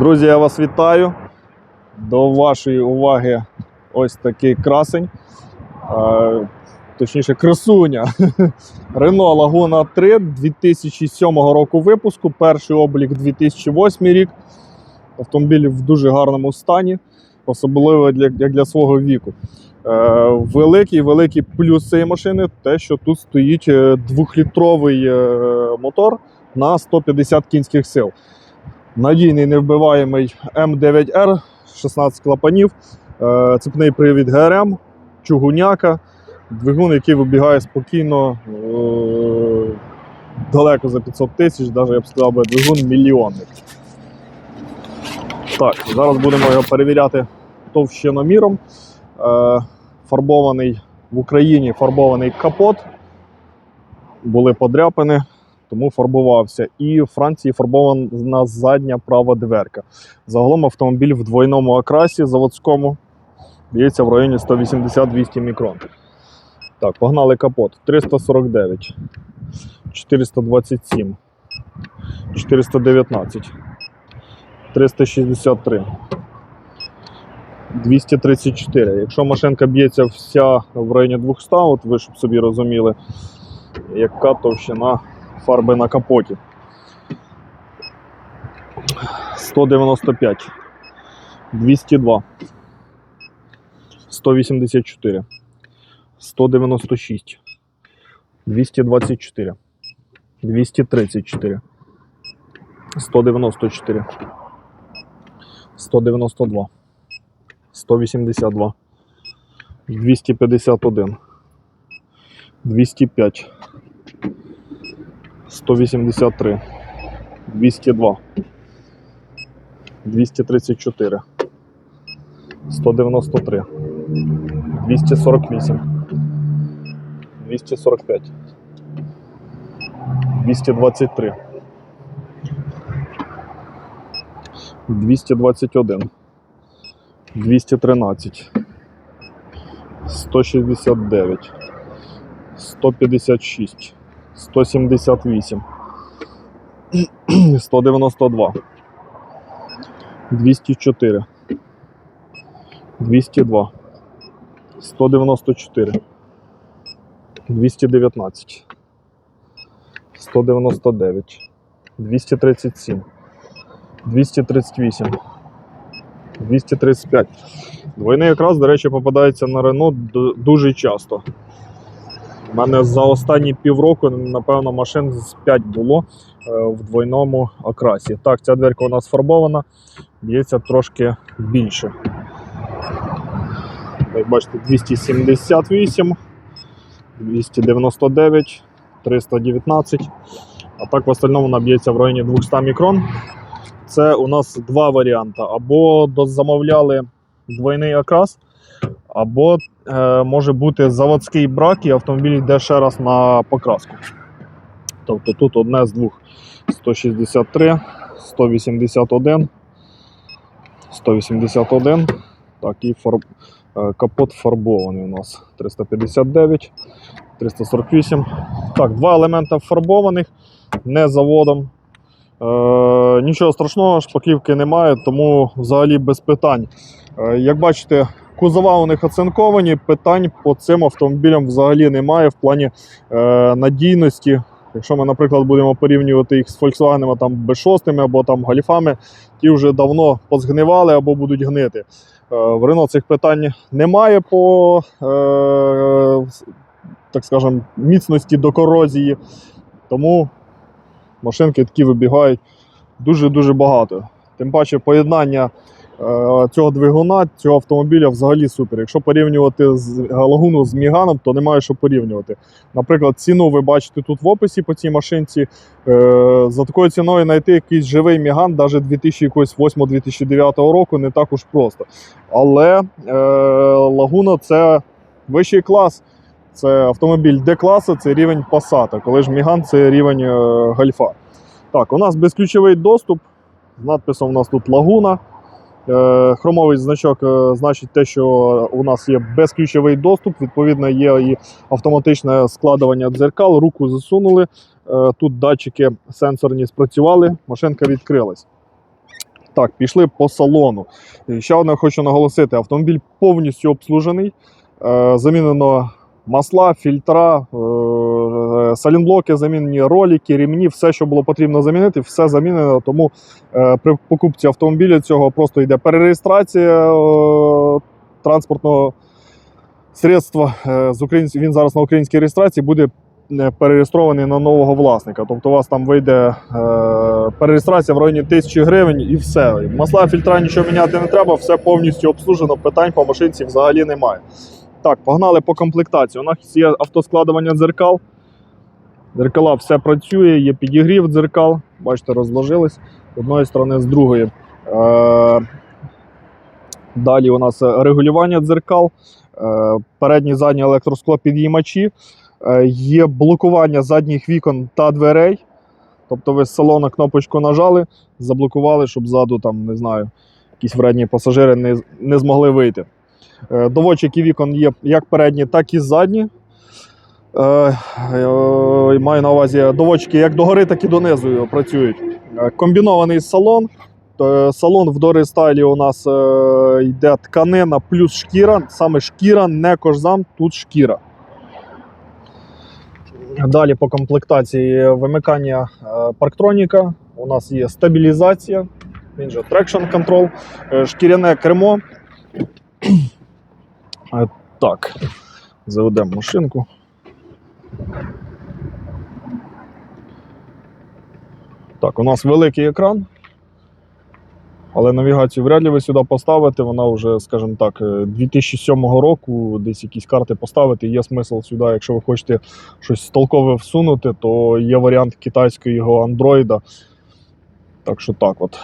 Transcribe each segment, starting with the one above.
Друзі, я вас вітаю. До вашої уваги ось такий красень. Е, Точніше, красуня. Renault Laguna 3 2007 року випуску. Перший облік 2008 рік. Автомобіль в дуже гарному стані, особливо для, як для свого віку. Великі плюс цієї машини те, що тут стоїть е, двохлітровий е, мотор на 150 кінських сил. Надійний невбиваємий М9Р, 16 клапанів, е, цепний привід ГРМ, чугуняка, двигун, який вибігає спокійно е, далеко за 500 тисяч, навіть я б сказав, двигун мільйонник. Так, зараз будемо його перевіряти товщиноміром. Е, Фарбований в Україні фарбований капот, були подряпини тому фарбувався. І в Франції фарбована задня права дверка. Загалом автомобіль в двойному окрасі заводському б'ється в районі 180-200 мікрон. Так, погнали капот. 349, 427, 419, 363. 234. Якщо машинка б'ється вся в районі 200, от ви щоб собі розуміли, яка товщина фарби на капоті. 195, 202, 184, 196, 224, 234, 194, 192, 182, 251, 205, 183, 202, 234, 193, 248, 245, 223, 221, 213, 169, 156, 178, 192, 204, 202, 194, 219, 199, 237, 238, 235. Двойний якраз, до речі, попадається на Рено дуже часто. У мене за останні півроку, напевно, машин з 5 було е, в двойному окрасі. Так, ця дверка у нас фарбована, б'ється трошки більше. Як бачите, 278, 299, 319. А так в остальному вона б'ється в районі 200 мікрон. Це у нас два варіанти. Або замовляли двойний окрас, або може бути заводський брак, і автомобіль йде ще раз на покраску. Тобто тут одне з двох 163, 181, 181. Так, і фарб... е, капот фарбований у нас 359, 348. Так, два елемента фарбованих, не заводом. Е, нічого страшного, шпаклівки немає, тому взагалі без питань. Е, як бачите, кузова у них оцинковані, питань по цим автомобілям взагалі немає в плані е, надійності. Якщо ми, наприклад, будемо порівнювати їх з Volkswagen там, B6 або там Галіфами, ті вже давно позгнивали або будуть гнити. Е, в Renault цих питань немає по е, так скажем, міцності до корозії. Тому машинки такі вибігають дуже-дуже багато. Тим паче поєднання цього двигуна, цього автомобіля взагалі супер. Якщо порівнювати з Лагуну з Міганом, то немає що порівнювати. Наприклад, ціну ви бачите тут в описі по цій машинці. Е, за такою ціною знайти якийсь живий Міган, навіть 2008-2009 року, не так уж просто. Але е, Лагуна це вищий клас. Це автомобіль Д-класу, це рівень Passat, коли ж Міган це рівень е, гальфа. Так, у нас безключовий доступ. З надписом у нас тут Лагуна. Е, хромовий значок е, значить те, що у нас є безключовий доступ. Відповідно, є і автоматичне складування дзеркал, руку засунули. Е, тут датчики сенсорні спрацювали, машинка відкрилась. Так, пішли по салону. Ще одне хочу наголосити: автомобіль повністю обслужений. Замінено масла, фільтра, е, салінблоки, замінені ролики, рівні, все, що було потрібно замінити, все замінено. Тому е, при покупці автомобіля цього просто йде перереєстрація е, транспортного средства. Він зараз на українській реєстрації буде перереєстрований на нового власника. Тобто у вас там вийде перереєстрація в районі 1000 гривень і все. Масла, фільтра нічого міняти не треба, все повністю обслужено, питань по машинці взагалі немає. Так, погнали по комплектації. У нас є автоскладування дзеркал. Дзеркала все працює, є підігрів дзеркал. Бачите, розложились з одної сторони, з другої. Е, Далі у нас регулювання дзеркал, е, передні задні електросклопідіймачі, е, є блокування задніх вікон та дверей. Тобто ви з салону кнопочку нажали, заблокували, щоб ззаду, там, не знаю, якісь вредні пасажири не, не змогли вийти. Е, Доводчики вікон є як передні, так і задні. Е, е, Маю на увазі доводчики як догори, так і донизу працюють. Комбінований салон. Салон в Дори стайлі у нас йде тканина плюс шкіра. Саме шкіра, не кожзам, тут шкіра. Далі по комплектації вимикання парктроніка. У нас є стабілізація, він же control, е, шкіряне кермо. Е, Так, заведемо машинку. Так, у нас великий екран. Але навігацію вряд ли ви сюди поставите. Вона вже, скажімо так, е, 2007 року десь якісь карти поставити. Є смисл сюди, якщо ви хочете щось толкове всунути, то є варіант китайського андроїда. Так що так от.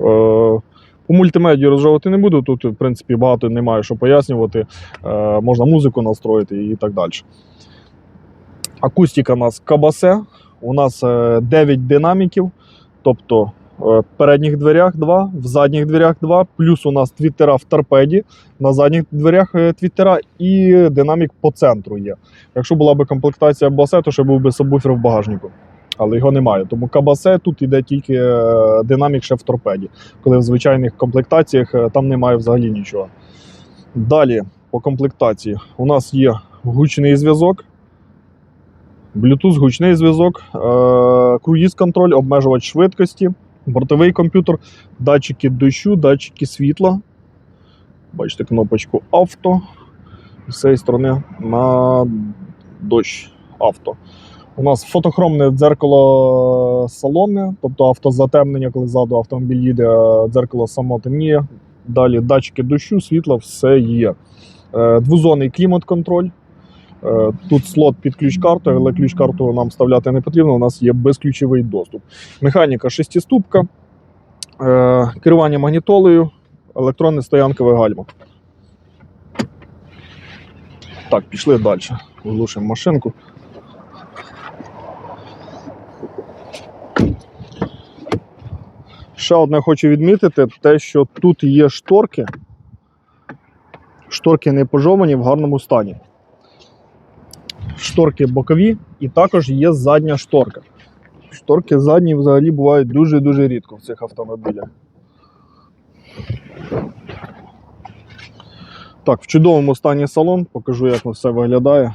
Е, по мультимедію розжовувати не буду. Тут, в принципі, багато немає що пояснювати. Е, можна музику настроїти і так далі. Акустика у нас кабасе. У нас е, 9 динаміків. Тобто е, в передніх дверях 2, в задніх дверях 2, плюс у нас твіттера в торпеді, на задніх дверях е, твіттера і динамік по центру є. Якщо була б комплектація басе, то ще був би сабвуфер в багажнику. Але його немає. Тому кабасе тут іде тільки е, динамік ще в торпеді. Коли в звичайних комплектаціях е, там немає взагалі нічого. Далі по комплектації у нас є гучний зв'язок. Bluetooth, гучний зв'язок, е, круїз контроль, обмежувач швидкості, бортовий комп'ютер, датчики дощу, датчики світла. Бачите кнопочку авто. З цієї сторони на дощ авто. У нас фотохромне дзеркало салонне, тобто автозатемнення, коли ззаду автомобіль їде, дзеркало само темніє. Далі датчики дощу, світла, все є. Е, Двозонний клімат-контроль. Е, Тут слот під ключ-карту, але ключ-карту нам вставляти не потрібно, у нас є безключовий доступ. Механіка шестиступка, е, керування магнітолою, електронне стоянкове гальмо. Так, пішли далі. Глушимо машинку. Ще одне хочу відмітити, те, що тут є шторки. Шторки не пожовані в гарному стані шторки бокові і також є задня шторка. Шторки задні взагалі бувають дуже-дуже рідко в цих автомобілях. Так, в чудовому стані салон, покажу, як все виглядає.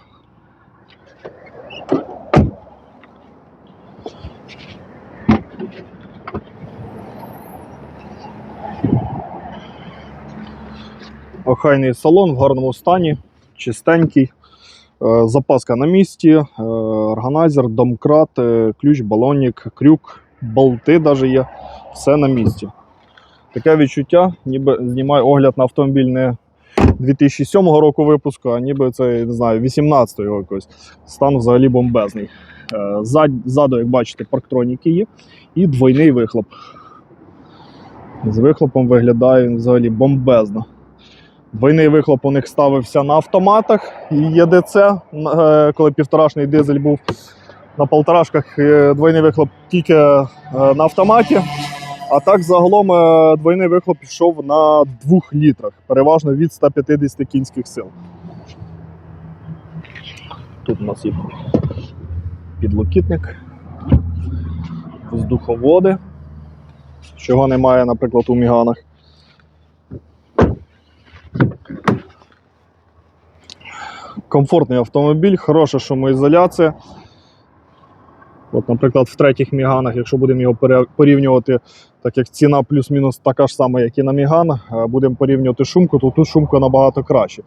Охайний салон в гарному стані, чистенький. Е, Запаска на місці, е, органайзер, домкрат, е, ключ, балонник, крюк, болти навіть є. Все на місці. Таке відчуття, ніби знімаю огляд на автомобіль не 2007 року випуску, а ніби це не знаю, 18-го якось. Стан взагалі бомбезний. Ззаду, як бачите, парктроніки є і двойний вихлоп. З вихлопом виглядає він взагалі бомбезно. Двойний вихлоп у них ставився на автоматах і ЄДЦ, е, коли півторашний дизель був на полторашках, двойний вихлоп тільки е, на автоматі. А так загалом е, двойний вихлоп пішов на 2 літрах, переважно від 150 кінських сил. Тут у нас є підлокітник, воздуховоди. чого немає, наприклад, у Міганах. Комфортний автомобіль, хороша шумоізоляція. От, наприклад, в третіх Міганах, якщо будемо його порівнювати, так як ціна плюс-мінус така ж сама, як і на Міган, е, будемо порівнювати шумку, то тут шумка набагато краще.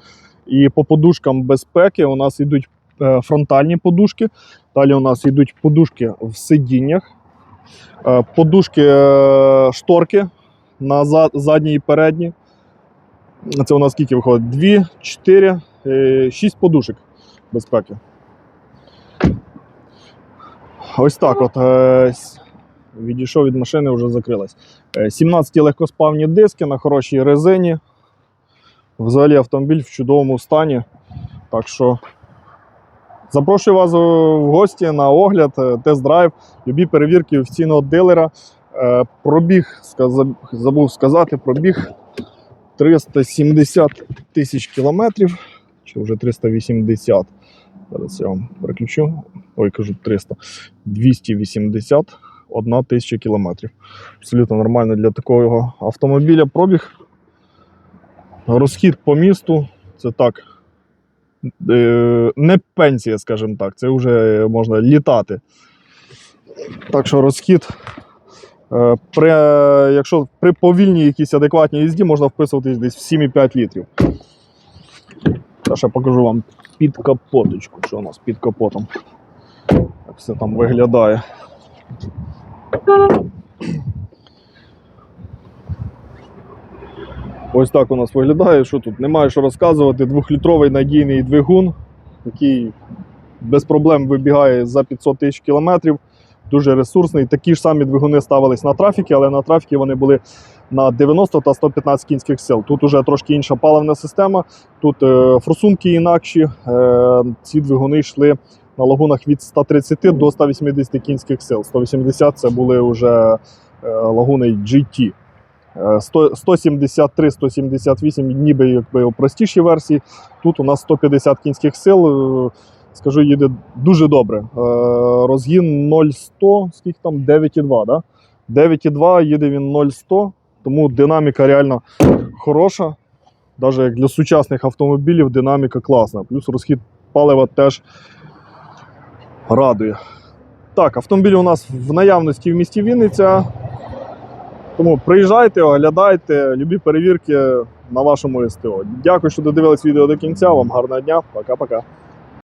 І по подушкам безпеки у нас йдуть е, фронтальні подушки, далі у нас йдуть подушки в сидіннях, е, подушки шторки на за- задні і передні. Це у нас скільки виходить? Дві, чотири, е, шість подушок безпеки. Ось так от. е, Відійшов від машини, вже закрилась. Е, 17 легкоспавні диски на хорошій резині. Взагалі автомобіль в чудовому стані. Так що запрошую вас в гості на огляд, е, тест-драйв, любі перевірки офіційного дилера. Е, Пробіг, забув сказати, пробіг 370 тисяч кілометрів, чи вже 380. Зараз я вам переключу. Ой, кажу 300. 281 тисяча кілометрів. Абсолютно нормально для такого автомобіля пробіг. Розхід по місту це так. е, Не пенсія, скажімо так, це вже можна літати. Так що розхід. Е, При, е, якщо при повільній якійсь адекватній їзді можна вписуватись десь в 7,5 літрів. Ще покажу вам під капоточку, що у нас під капотом. Як все там виглядає. Ось так у нас виглядає. Що тут? Немає що розказувати. Двохлітровий надійний двигун, який без проблем вибігає за 500 тисяч кілометрів. Дуже ресурсний. Такі ж самі двигуни ставились на трафіки, але на трафіки вони були на 90 та 115 кінських сил. Тут уже трошки інша паливна система, тут е, форсунки інакші. Е, ці двигуни йшли на лагунах від 130 до 180 кінських сил. 180 це були вже е, лагуни GT. Е, 100 173-178 ніби якби у простішій версії. Тут у нас 150 кінських сил. Скажу, їде дуже добре. Е, Розгін 0,100, скільки там? 9,2, да? 9,2, їде він 0,100, тому динаміка реально хороша. Навіть як для сучасних автомобілів динаміка класна. Плюс розхід палива теж радує. Так, автомобіль у нас в наявності в місті Вінниця. Тому приїжджайте, оглядайте, любі перевірки на вашому СТО. Дякую, що додивились відео до кінця. Вам гарного дня. Пока-пока.